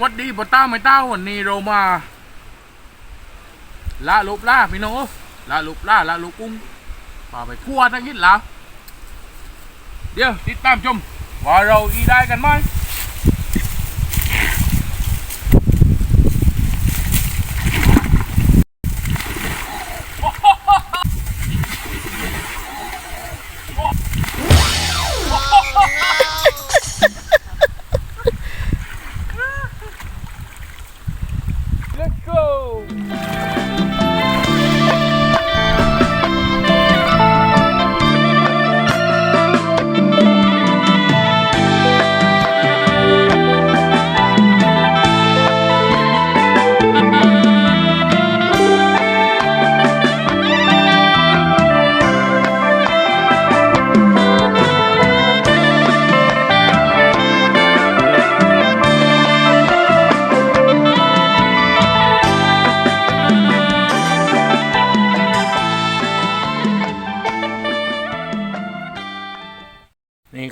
วัดดีปอต้าไม่เต้าวันนี้เรามาละลุบล่าพี่น้องละลุบล่าละลุบกุ้งมาไปคั่วทั้งยิดแล้วเดี๋ยวติดตามชมว่าเราอีได้กันไหม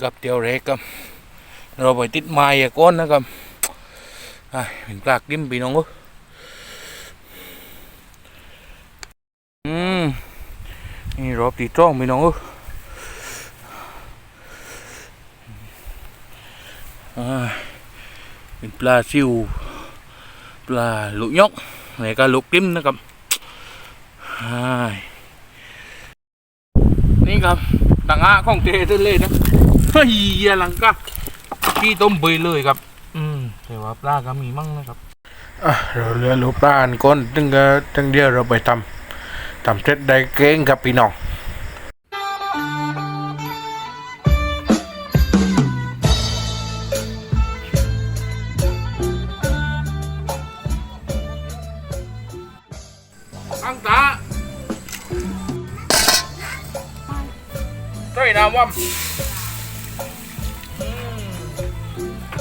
กับเตียวเล็กครับเราไปติดไม้ก้อนนะครับอะเป็นปลากดิ้มพี่น้องเอออืมนี่รอบตีจ้องพี่น้องเอ้ยอ่าเป็นปลาซิวปลาลูกยกนี่ก็ลูกดิ้มนะครับอ่านี่ครับต่างหากของเตะเลยนะ เฮ้ยเหี้ยหลังกะพี่ต้มไปเลยครับ อืมแต่ว่าปลาก็มีมั่งนะครับอะเราเรือลูกปลาอันก้นตึงก็ตึงเดียวเราไปทำทำเสร็จได้เก่งครับพี่น้องอังตาใช่น้ำว่ำ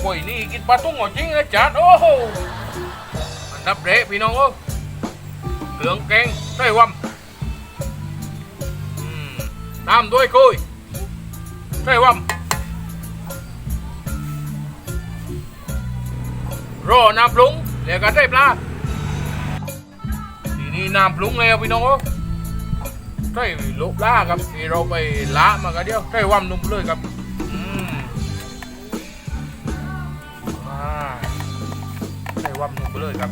โอ้ยนี่กินปลาตุ้งเหรอจริงนะจัดโอ้โหอันดับเดะพี่น้องเอ้ยเหลืองแกงใช่วำอืมตามด้วยคุยใช่วำรอน้ำปรุงแล้วก็ใส่ปลาทีนี้น้ำปรุงแล้วพี่น้องเอ้ยใส่ลูกล่าครับที่เราไปละมากันเดียวใส่วำนุ่มเลยครับ เลยครับ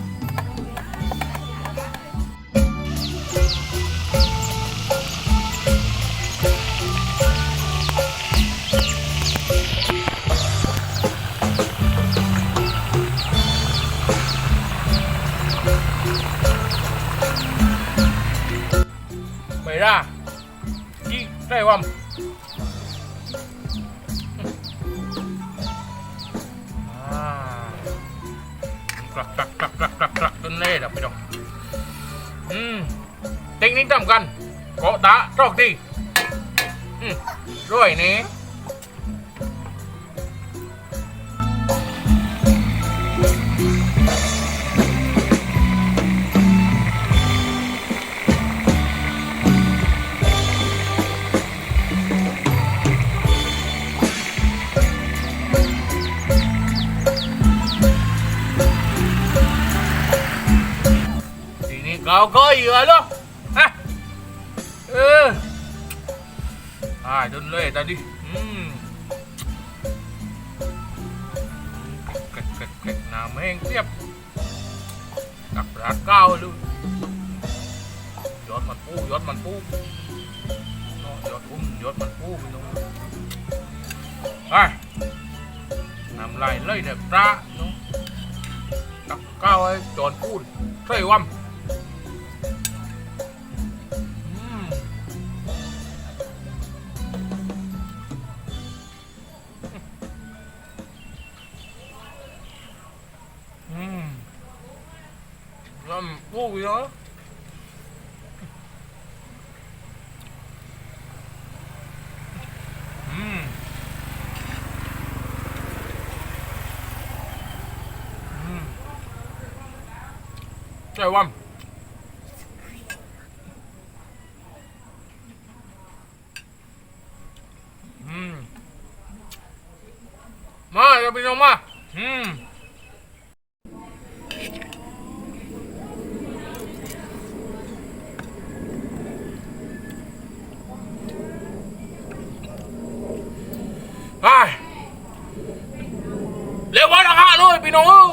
ไม่ได้ยี่ใส่ว่ำ กรักกลักกลักกลักกลักกลักจนเละดับพี่น้อกอืมเทคนิคสำคัญเกาะตาโชคดีอืมด้วยนี่ทีนี้เราก็เหยื่อกดีอืมเกล็ดเนี่ย Ờ coi rồi luôn ha ừ. Ai đơn lê ta đi. Uhm. Cách cách cách nào men tiếp? Đặt giá cao luôn. Giọt mặt phu, giọt mặt phu Giọt um, giọt mặt phu Ai? Làm lại lấy đẹp ra Đặt cao ấy, tròn phu Trời quăm 고기 야 음. 음. 대왕. 음. 마, 여기 좀 마. 음. พี่น้อง